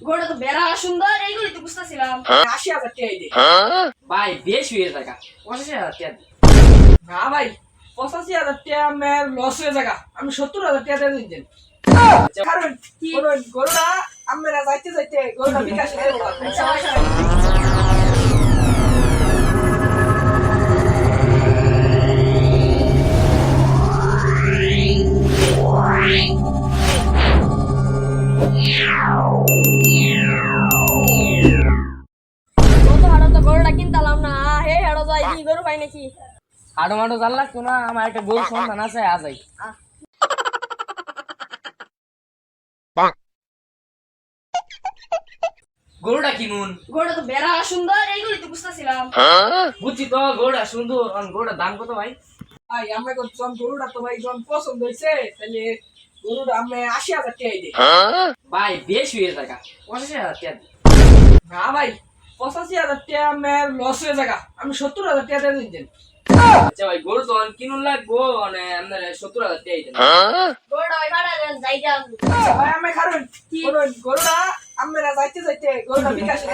গোটা তো বেড়া সুন্দর এইগুলি তো বুঝতেছিলাম। আশি হাজার টাকা দে ভাই বেশ হয়ে টাকা পঁচাশি হাজার টাকা। না ভাই পঁচাশি হাজার টাকা আমার লস হয়ে যাগা আমি সত্তর হাজার টাকা দিয়ে দিন কারণ গরু- গরুটা আমরা যাইতে যাইতে গরুটা বিকাশে সমস্যা হাড়ো যাই কি গরু পাই নাকি? হাঁটো মাটো জান লাগতো না আমার একটা গরু সন্ধান আছে আজ যাই। গরুটা কিনুন গোটা তো বেড়া সুন্দর এইগুলি তো বুঝতেছিলাম। বুঝছি তো গরুটা সুন্দর আর গরুটার দাম কত ভাই? ভাই আমরা যখন গরুটা তো ভাই যখন পছন্দ হয়েছে তাহলে গরুটা আমি আশি হাজার টাকা দিই। ভাই বেশ হয়ে টাকা পঁচাশি হাজার টাকা না ভাই পঁচাশি হাজার টাকা আমার লস হয়ে যাগা আমি সত্তর হাজার টাকা দিন দিন আচ্ছা ভাই গরু তো কিনুন লাগবো মানে আপনার সত্তর হাজার টাকা দেন ভাই আমি কারণ গরুটা আমরা যাইতে যাইতে গরুটা বিকাশে